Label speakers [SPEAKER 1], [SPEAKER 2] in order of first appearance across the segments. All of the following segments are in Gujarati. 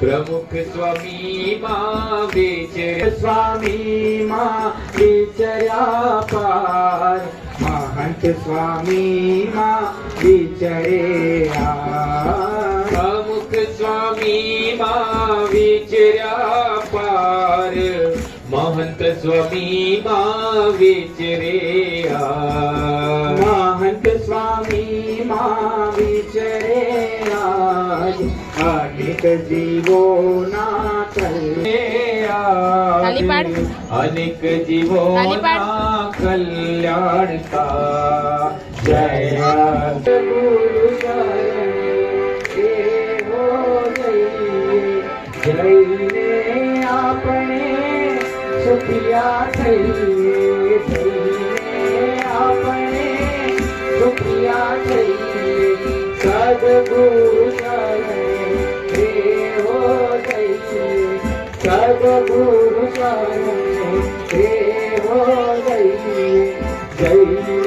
[SPEAKER 1] પ્રમુખ સ્વામી માં વિચર
[SPEAKER 2] સ્વામી માં વિચર્યા પાર મહંત સ્વામી માં વિચરે.
[SPEAKER 1] પ્રમુખ સ્વામી માં વિચર્યા પાર મહંત સ્વામી માં વિચરે
[SPEAKER 2] મહંત સ્વામી માં વિચરે અનેક જીવોના
[SPEAKER 3] પાડ.
[SPEAKER 1] અનેક જીવો
[SPEAKER 3] તાલી
[SPEAKER 1] કલ્યાણ કા
[SPEAKER 2] જય ગુરુ જઈને આપણે સુખિયા થઈએ. સદગુરુ શરણે દેવો જઈએ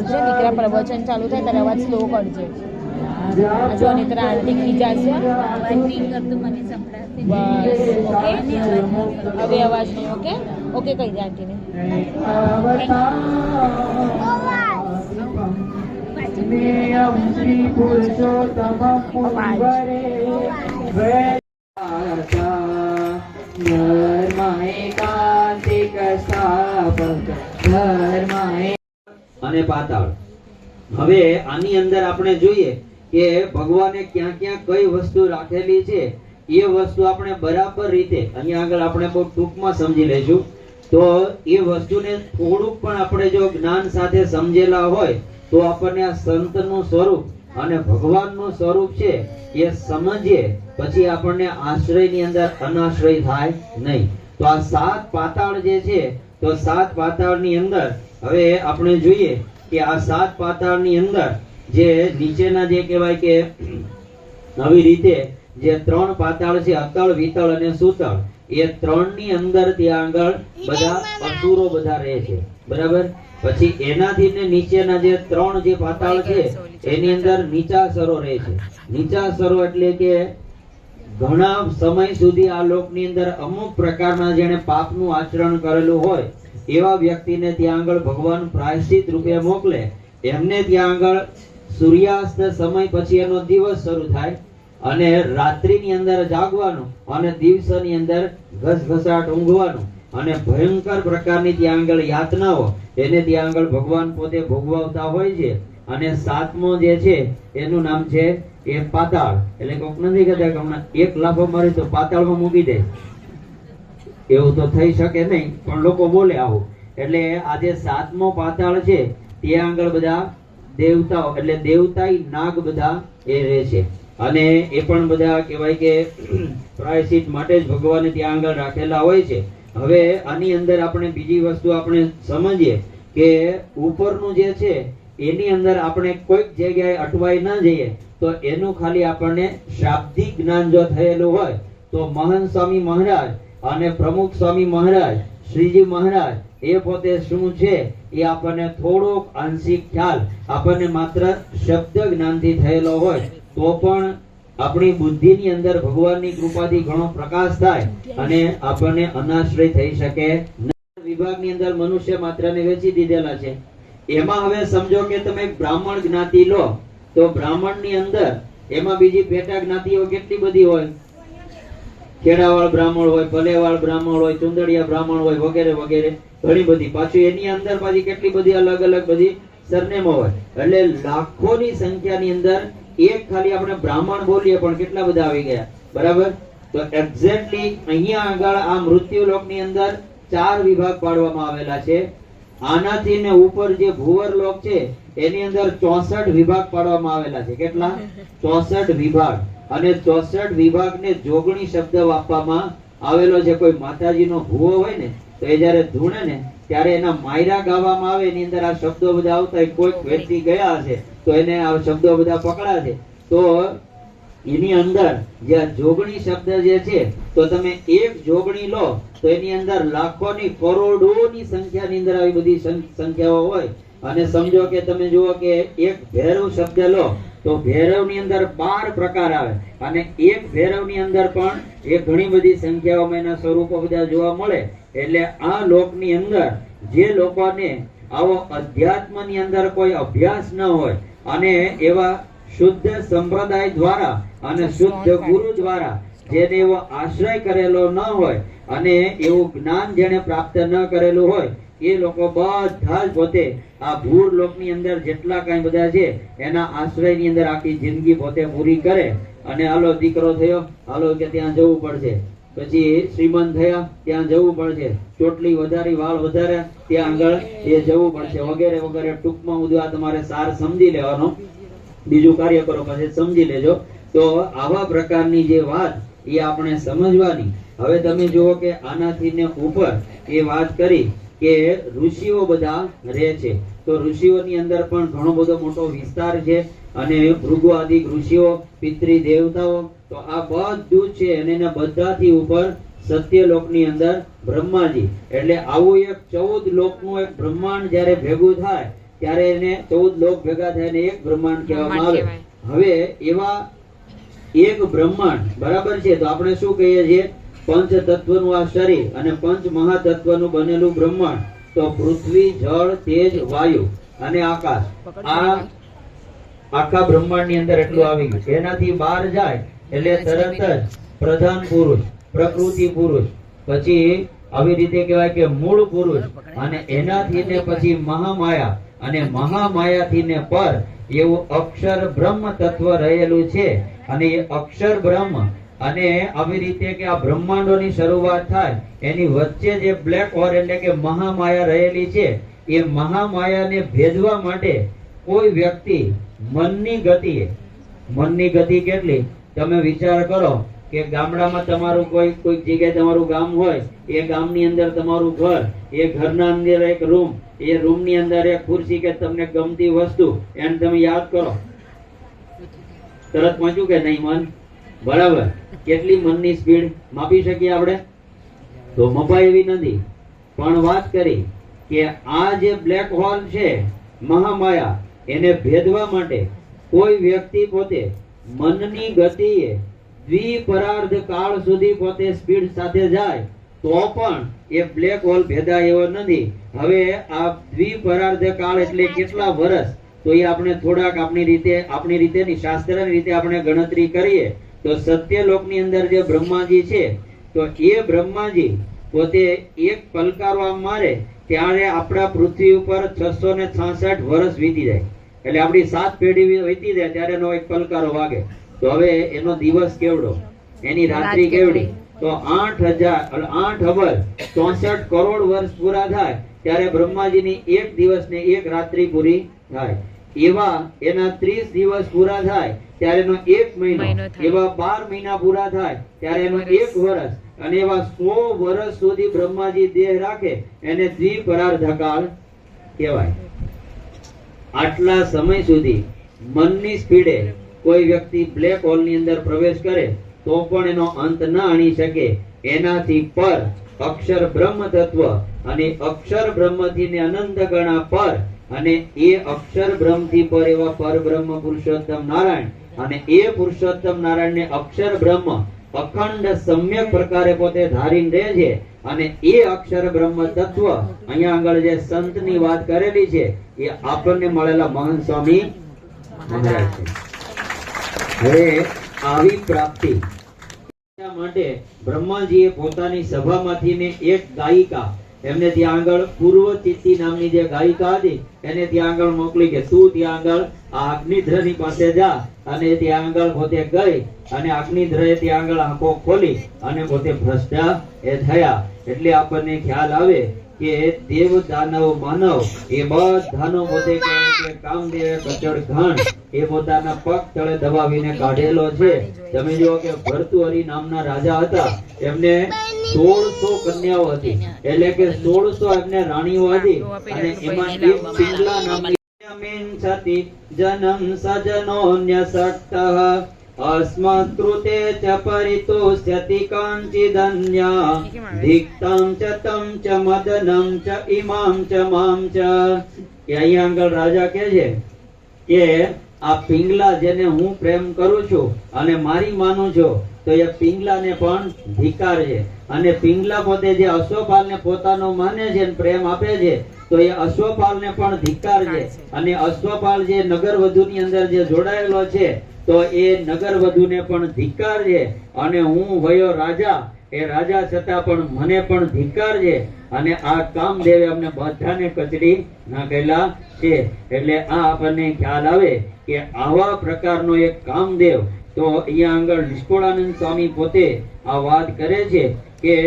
[SPEAKER 3] કરજે દીકરા પ્રવચન ચાલુ થાય ત્યારે અવાજ સ્લો કરજે હજુ અનિત્રા આંટી ખીજાશે બસ ઓકે હવે અવાજ નહીં ઓકે ઓકે કહી દે આંટીને
[SPEAKER 2] શ્રી પુરુષોત્તમ પુંગરે
[SPEAKER 4] અને પાતાળ. હવે આની અંદર આપણે જોઈએ કે ભગવાને ક્યાં ક્યાં કઈ વસ્તુ રાખેલી છે. એ વસ્તુ આપણે બરાબર રીતે, અહીંયા આગળ આપણે બહુ ટૂંકમાં સમજી લઈશું તો એ વસ્તુને થોડુંક પણ આપણે જો જ્ઞાન સાથે સમજેલા હોય, તો આપણને આ સંતનું સ્વરૂપ અને ભગવાનનું સ્વરૂપ છે એ સમજીએ, પછી આપણને આશ્રયની અંદર અનાશ્રય થાય નહીં. તો આ સાત પાતાળ જે છે, તો સાત પાતાળની અંદર હવે આપણે જોઈએ કે આ સાત પાતાળની અંદર જે નીચેના જે કહેવાય કે આવી રીતે જે ત્રણ પાતાળ છે, અતળ, વિતળ અને સુતળ, એ ત્રણની અંદર ત્યાં આગળ બધા અસુરો બધા રહે છે. બરાબર? પછી એનાથી ને નીચેના જે ત્રણ જે પાતાળ છે, એની અંદર નીચાસરો રહે છે. નીચાસરો એટલે કે ઘણા સમય સુધી આ લોકની અંદર અમુક પ્રકારના જેને પાપનું આચરણ કરેલું હોય એવા વ્યક્તિને ત્યાં આગળ ભગવાન પ્રાયશ્ચિત રૂપે મોકલે, એમને ત્યાં આગળ સૂર્યાસ્ત સમય પછી એનો દિવસ શરૂ થાય અને રાત્રિની અંદર જાગવાનું અને દિવસની અંદર ઘસઘસાટ ઊંઘવાનું અને ભયંકર પ્રકારની ત્યાં આગળ યાતનાઓ, એને ત્યાં આગળ ભગવાન પોતે ભોગવતા હોય છે. અને સાતમો જે છે, એનું નામ છે એ પાતાળ. એટલે કોક નથી કહેતા કે હમણાં એક લાફો મારી તો પાતાળમાં મૂકી દે. એવું તો થઈ શકે નહીં, પણ લોકો બોલે આવું. એટલે આ સાતમો પાતાળ છે, ત્યાં આગળ બધા દેવતાઓ, એટલે દેવતાઈ નાગ બધા એ રહે છે અને એ પણ બધા કહેવાય કે પ્રાયશ્ચિત માટે જ ભગવાને ત્યાં આગળ રાખેલા હોય છે. હવે આની અંદર આપણે બીજી વસ્તુ આપણે સમજીએ કે ઉપરનું જે છે, એની અંદર આપણે કોઈક જગ્યાએ અટવાઈ ના જઈએ, તો એનું ખાલી આપણને શાબ્દિક જ્ઞાન જો થયેલું હોય, તો મહંત સ્વામી મહારાજ અને પ્રમુખ સ્વામી મહારાજ, શ્રીજી મહારાજ, એ પોતે શું છે એ આપણને થોડોક આંશિક ખ્યાલ, આપણને માત્ર શબ્દ જ્ઞાનથી થયેલો હોય, તો પણ આપણી બુદ્ધિની અંદર ભગવાનની કૃપાથી ઘણો પ્રકાશ થાય અને આપણને અનાશ્રય થઈ શકે. વિભાગની અંદર મનુષ્ય માત્રને વેચી દીધેલા છે એમાં હવે સમજો કે તમે બ્રાહ્મણ જ્ઞાતિ લો, તો બ્રાહ્મણની અંદર એમાં બીજી પેટા જ્ઞાતિઓ કેટલી બધી હોય ખેડાવાળ બ્રાહ્મણ હોય, ભલેવાળ બ્રાહ્મણ હોય, ચુંદડિયા બ્રાહ્મણ હોય, વગેરે વગેરે, ઘણી બધી. પાછું એની અંદર પાછી કેટલી બધી અલગ અલગ બધી સરનેમો હોય. એટલે લાખોની સંખ્યાની અંદર એક ખાલી આપણે બ્રાહ્મણ બોલીએ પણ કેટલા બધા આવી ગયા. બરાબર? તો એક્ઝેક્ટલી અહીંયા આગળ આ મૃત્યુ લોકની અંદર ચાર વિભાગ પાડવામાં આવેલા છે. આનાથી ને ઉપર જે ભૂવર લોક છે, એની અંદર ચોસઠ વિભાગ પાડવામાં આવેલા છે. કેટલા? ચોસઠ વિભાગ. અને ચોસઠ વિભાગને જોગણી શબ્દ આપવામાં આવેલો છે. કોઈ માતાજીનો ભૂવો હોય ને, તો એ જ્યારે ધૂણે ને, ત્યારે એના માયરા ગાવામાં આવે, એની અંદર આ શબ્દો બધા આવતા કોઈક વ્યક્તિ ગયા હશે, તો એને આ શબ્દો બધા પકડા તો એની અંદર જે જોગણી શબ્દ જે છે, તો તમે એક જોગણી લો, તો એની અંદર લાખોની, કરોડોની સંખ્યાની અંદર આવી બધી સંખ્યાઓ હોય. અને સમજો કે તમે જુઓ કે એક ભેરવ શબ્દ લો તો ભૈરવની અંદર બાર પ્રકાર આવે. અને એક ભૈરવની અંદર પણ એ ઘણી બધી સંખ્યાઓમાં એના સ્વરૂપો બધા જોવા મળે. એટલે આ લોકની અંદર જે લોકોને આવો અધ્યાત્મની અંદર કોઈ અભ્યાસ ન હોય અને એવા શુદ્ધ સંપ્રદાય દ્વારા અને શુદ્ધ ગુરુ દ્વારા જેને એવો આશ્રય કરેલો ન હોય અને એવું જ્ઞાન જેને પ્રાપ્ત ન કરેલું હોય એ લોકો બધા જ પોતે આ ભૂર લોકની અંદર જેટલા કાંઈ બધા છે, એના આશ્રયની અંદર આખી જિંદગી પોતે પૂરી કરે. અને હાલો દીકરો થયો, હાલો કે ત્યાં જવું પડશે. પછી શ્રીમંત થયા, ત્યાં જવું પડશે. ચોટલી વધારી, વાળ વધારે ત્યાં આગળ એ જવું પડશે. વગેરે વગેરે ટૂંકમાં બધું આ તમારે સાર સમજી લેવાનો. બીજું કાર્ય કરો, પછી સમજી લેજો. તો આવા પ્રકારની જે વાત એ આપણે સમજવાની. હવે તમે જુઓ કે આનાથી ને ઉપર એ વાત કરી. કે ઋષિઓ બધા રહે છે. તો ઋષિઓની અંદર પણ ઘણો બધો મોટો વિસ્તાર છે અને ભૃગુ આદિ ઋષિઓ પિતૃ દેવતાઓ તો આ બધું છે અને એના બધાથી ઉપર સત્યલોકની અંદર બ્રહ્માજી. એટલે આવું એક ચૌદ લોકનું એક બ્રહ્માંડ જ્યારે ભેગું થાય ત્યારે એને ચૌદ લોક ભેગા થાય ને એક બ્રહ્માંડ કહેવામાં આવે. હવે એવા એક બ્રહ્માંડ બરાબર છે? તો આપણે શું કહીએ છીએ? પંચ તત્વનું આ શરીર અને પંચ મહાતત્વનું બનેલું બ્રહ્માંડ તો પૃથ્વી જળ તેજ વાયુ અને આકાશ. આ આખા બ્રહ્માંડની અંદર એટલું આવી ગયું છે. એનાથી બહાર જાય એટલે તરત જ પ્રધાન પુરુષ પ્રકૃતિ પુરુષ પછી આવી રીતે કહેવાય કે મૂળ પુરુષ અને એનાથી ને પછી મહામાયા અને મહામાયાથી ને પર એવું અક્ષર બ્રહ્મ તત્વ રહેલું છે. અને એ અક્ષર બ્રહ્મ અને આવી રીતે કે આ બ્રહ્માંડોની શરૂઆત થાય, એની વચ્ચે જે બ્લેક હોલ એટલે કે મહામાયા રહેલી છે, એ મહામાયાને ભેદવા માટે કોઈ વ્યક્તિ મનની ગતિએ મનની ગતિ કેટલી? તમે વિચાર કરો કે ગામડામાં તમારું કોઈ કોઈ જગ્યાએ તમારું ગામ હોય, એ ગામની અંદર તમારું ઘર, એ ઘરના અંદર એક રૂમ એ રૂમની અંદર એક ખુરશી કે તમને ગમતી વસ્તુ, એને તમે યાદ કરો. તરત પહોંચ્યું કે નહીં મન? બરાબર. કેટલી મનની સ્પીડ માપી શકીએ આપણે? તો મપાય એવી નથી. પણ વાત કરી કે આ જે બ્લેક હોલ છે, મહામાયા, એને ભેદવા માટે કોઈ વ્યક્તિ પોતે મનની ગતિએ દ્વિપરાર્ધ કાળ સુધી પોતે સ્પીડ સાથે જાય, તો પણ એ બ્લેક હોલ ભેદાય એવો નથી. હવે આ દ્વિપરાર્ધ કાળ એટલે કેટલા વર્ષ તો એ આપણે થોડાક આપણી રીતે આપણી રીતે ની શાસ્ત્રની રીતે આપણે ગણતરી કરીએ. તો સત્યલોકની અંદર જે બ્રહ્માજી છે તો એ બ્રહ્માજી પોતે એક પલકારવા મારે ત્યારે આપણા પૃથ્વી ઉપર છસો ને છાસઠ વર્ષ વીતી જાય. એટલે આપણી સાત પેઢી વીતી જાય ત્યારે એનો એક પલકારો વાગે. તો હવે એનો દિવસ કેવડો? એની રાત્રિ કેવડી? તો આઠ હજાર આઠ અબજ ચોસઠ કરોડ વર્ષ પૂરા થાય ત્યારે બ્રહ્માજીની એક દિવસ ને એક રાત્રિ પૂરી થાય. એવા એના ત્રીસ દિવસ પૂરા થાય ત્યારે એનો એક મહિનો. એવા બાર મહિના પૂરા થાય ત્યારે એનો એક વર્ષ. અને એવા સો વર્ષ સુધી બ્રહ્માજી દેહ રાખે એને દ્વિપરાર્ધકાળ કહેવાય. આટલા સમય સુધી મનની સ્પીડે કોઈ વ્યક્તિ બ્લેક હોલની અંદર પ્રવેશ કરે તો પણ એનો અંત ન આણી શકે. એનાથી પર અક્ષર બ્રહ્મ તત્વ અને અક્ષર બ્રહ્મથી ને અનંત ગણા પર અને એ અક્ષર બ્રહ્મથી પર એવા પર બ્રહ્મ, પુરુષોત્તમ નારાયણ. અને એ પુરુષોત્તમ નારાયણ ને અક્ષર બ્રહ્મ, અખંડ સમ્યક પ્રકારે પોતે ધારીને રહે છે. અને એ અક્ષર બ્રહ્મ તત્વ, અહીંયા આગળ જે સંતની વાત કરેલી છે, એ આપણને મળેલા મહાન સ્વામી છે. હવે આવી પ્રાપ્તિ. માટે બ્રહ્માજીએ પોતાની સભામાંથી ને એક ગાયિકા એમને ત્યાં આગળ પૂર્વ ચિત્તી નામની જે ગાયિકા હતી, એને ત્યાં આગળ મોકલી કે, તું ત્યાં આગળ આ અગ્નિધ્રની પાસે જા અને ત્યાં આગળ પોતે ગઈ અને અગ્નિધ્રએ ત્યાં આગળ આંખો ખોલી અને પોતે ભ્રષ્ટા એ થયા. એટલે આપણને ખ્યાલ આવે કે દેવ દાનવ માનવ, એ બધાનો પોતે કે કામદેવ કચડ ઘણ, એ પોતાના પગ તળે દબાવીને કાઢેલો છે. તમે જુઓ કે ભરતુહરી નામના રાજા હતા. એમને સોળસો કન્યાઓ હતી. એટલે કે સોળસો એમને રાણીઓ હતી. અને એમાં એક પિંગલા નામની જનમ સજનોન્યસક્તઃ अस्मत्कृते च परितोष्यति काञ्चिदन्या धिक्तं च तं च મદનમ ચ ઇમામ ચ મામ ચ કે અહીંયા આગળ રાજા કહે છે કે આ પિંગલા જેને હું પ્રેમ કરું છું અને મારી માનું છું તો એ પિંગલાને પણ ધિકાર છે. અને પિંગલા પોતે જે અશ્વપાલને પોતાનો માને છે અને પ્રેમ આપે છે તો એ અશ્વપાલને પણ ધિકાર છે. અને અશ્વપાલ જે નગરવધુની અંદર જે જોડાયેલો છે તો એ નગરવધુને પણ ધિકાર છે. અને હું વયો રાજા એ રાજા છતાં પણ મને પણ ધિકાર છે. અને આ કામદેવે અમને બધાને કચડી નાખેલા છે. એટલે આ આપણને ખ્યાલ આવે કે આવા પ્રકારનો એક કામદેવ તો અહીંયા આગળ નિષ્કુળાનંદ સ્વામી પોતે આ વાત કરે છે કે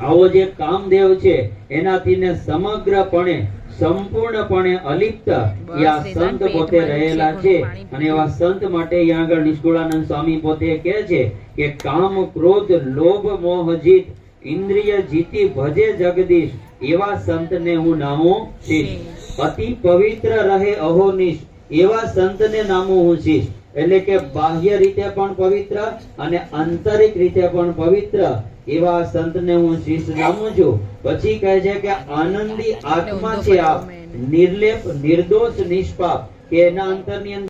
[SPEAKER 4] આવો જે કામદેવ છે એનાથી સમગ્રપણે સંપૂર્ણપણે અલિપ્ત યા સંત પોતે રહેલા છે. અને એવા સંત માટે અહીંયા આગળ નિષ્કુળાનંદ સ્વામી પોતે કહે છે કે કામ ક્રોધ લોભ મોહ જીત ઇન્દ્રિય જીતી ભજે જગદીશ એવા સંતને હું નામું શીશ. અતિ પવિત્ર રહે અહોનિશ એવા સંતને નામું હું શીશ. એટલે કે બાહ્ય રીતે પણ પવિત્ર અને આંતરિક રીતે પણ પવિત્ર એવા સંતને હું શીશ નામું છું. પછી કહે છે કે આનંદી આત્મા છે આપ નિર્લેપ નિર્દોષ નિષ્પાપ કે એના અંતરની અંદર